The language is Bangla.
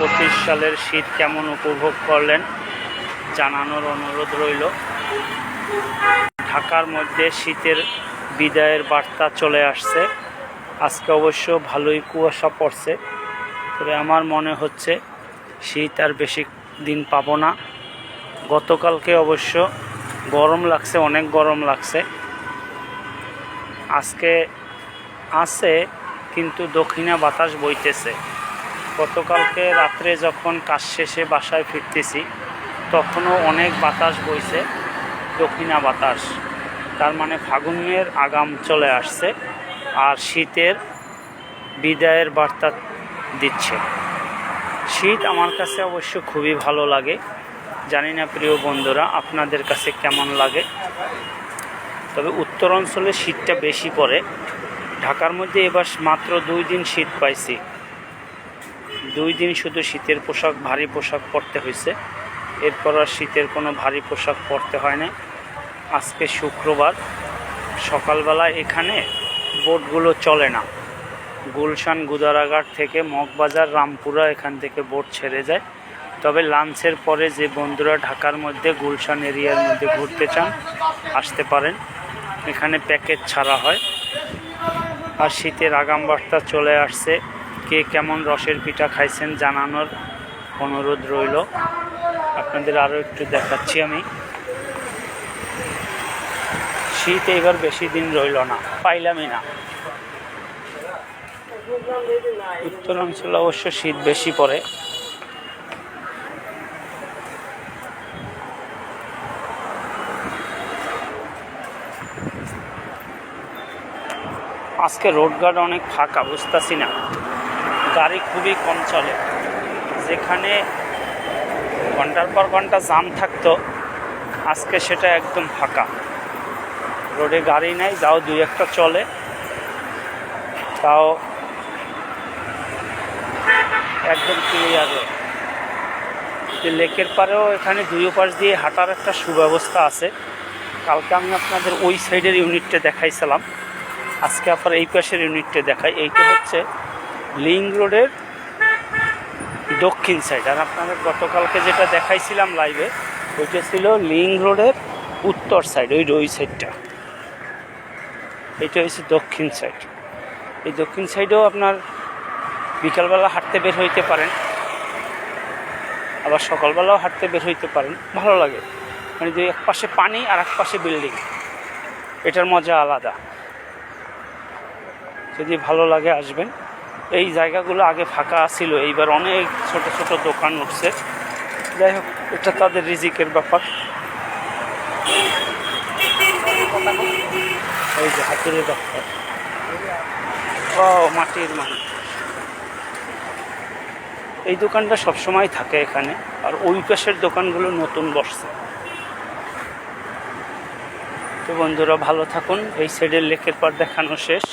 পঁচিশ সালের শীত কেমন উপভোগ করলেন জানানোর অনুরোধ রইল। ঢাকার মধ্যে শীতের বিদায়ের বার্তা চলে আসছে। আজকে অবশ্য ভালোই কুয়াশা পড়ছে, তবে আমার মনে হচ্ছে শীত আর বেশি দিন পাবো না। গতকালকে অবশ্য গরম লাগছে, অনেক গরম লাগছে। আজকে আছে, কিন্তু দক্ষিণা বাতাস বইতেছে। গতকালকে রাত্রে যখন কাজ শেষে বাসায় ফিরতেছি, তখনও অনেক বাতাস বইছে, দক্ষিণা বাতাস। তার মানে ফাগুনের আগাম চলে আসছে আর শীতের বিদায়ের বার্তা দিচ্ছে। শীত আমার কাছে অবশ্য খুবই ভালো লাগে। জানি না প্রিয় বন্ধুরা, আপনাদের কাছে কেমন লাগে? তবে উত্তর অঞ্চলে শীতটা বেশি পড়ে। ঢাকার মধ্যে এবার মাত্র দুই দিন শীত পাইছি। দুই দিন শুধু শীতের পোশাক, ভারী পোশাক পরতে হয়েছে। এরপর আর শীতের কোনো ভারী পোশাক পরতে হয় না। আজকে শুক্রবার, সকালবেলা এখানে বোটগুলো চলে না। গুলশান গুদারাঘাট থেকে মগবাজার, রামপুরা এখান থেকে বোট ছেড়ে যায়। তবে লাঞ্চের পরে যে বন্ধুরা ঢাকার মধ্যে, গুলশান এরিয়ার মধ্যে ঘুরতে চান, আসতে পারেন। এখানে প্যাকেজ ছাড়া হয়। আর শীতের আগাম বার্তা চলে আসছে কে কেমন রসের পিঠা খাইছেন জানানোর অনুরোধ রইল। আপনাদের আরও একটু দেখাচ্ছি আমি। শীত এবার বেশি দিন রইল না, পাইলামই না। উত্তরাঞ্চলে অবশ্য শীত বেশি পড়ে। আজকে রোড গার্ড অনেক ফাঁকা, বুঝতেছি না। গাড়ি খুবই কম চলে। যেখানে ঘণ্টার পর ঘণ্টা জাম থাকতো, আজকে সেটা একদম ফাঁকা। রোডে গাড়ি নাই, যাও দুই একটা চলে। তাও একদম ক্লিয়ার লেকের পারেও এখানে দুই পাশ দিয়ে হাঁটার একটা সুব্যবস্থা আছে। কালকে আমি আপনাদের ওই সাইডের ইউনিটটা দেখাইছিলাম। আজকে আপনার এই পাশের ইউনিটটা দেখাই। এইটা হচ্ছে লিং রোডের দক্ষিণ সাইড আর আপনাদের গতকালকে যেটা দেখাইছিলাম লাইভে ওইটা ছিল লিং রোডের উত্তর সাইড ওই ওই সাইডটা এটা হচ্ছে দক্ষিণ সাইড এই দক্ষিণ সাইডেও আপনার বিকালবেলা হাঁটতে বের হইতে পারেন। আবার সকালবেলাও হাঁটতে বের হইতে পারেন। ভালো লাগে। মানে যে এক পাশে পানি আর এক পাশে বিল্ডিং এটার মজা আলাদা। যদি ভালো লাগে আসবেন। এই জায়গাগুলো আগে ফাঁকা ছিল, এইবার অনেক ছোট ছোট দোকান উঠছে। যাই হোক, এটা তাদের রিজিকের ব্যাপার। এই যে হাতুড়ি ডাক্তার ও মাটির মানুষ এই দোকানটা সবসময় থাকে এখানে, আর ওই পাশের দোকানগুলো নতুন বসছে। তো বন্ধুরা, ভালো থাকুন। এই সাইডের লেকের পর দেখানো শেষ।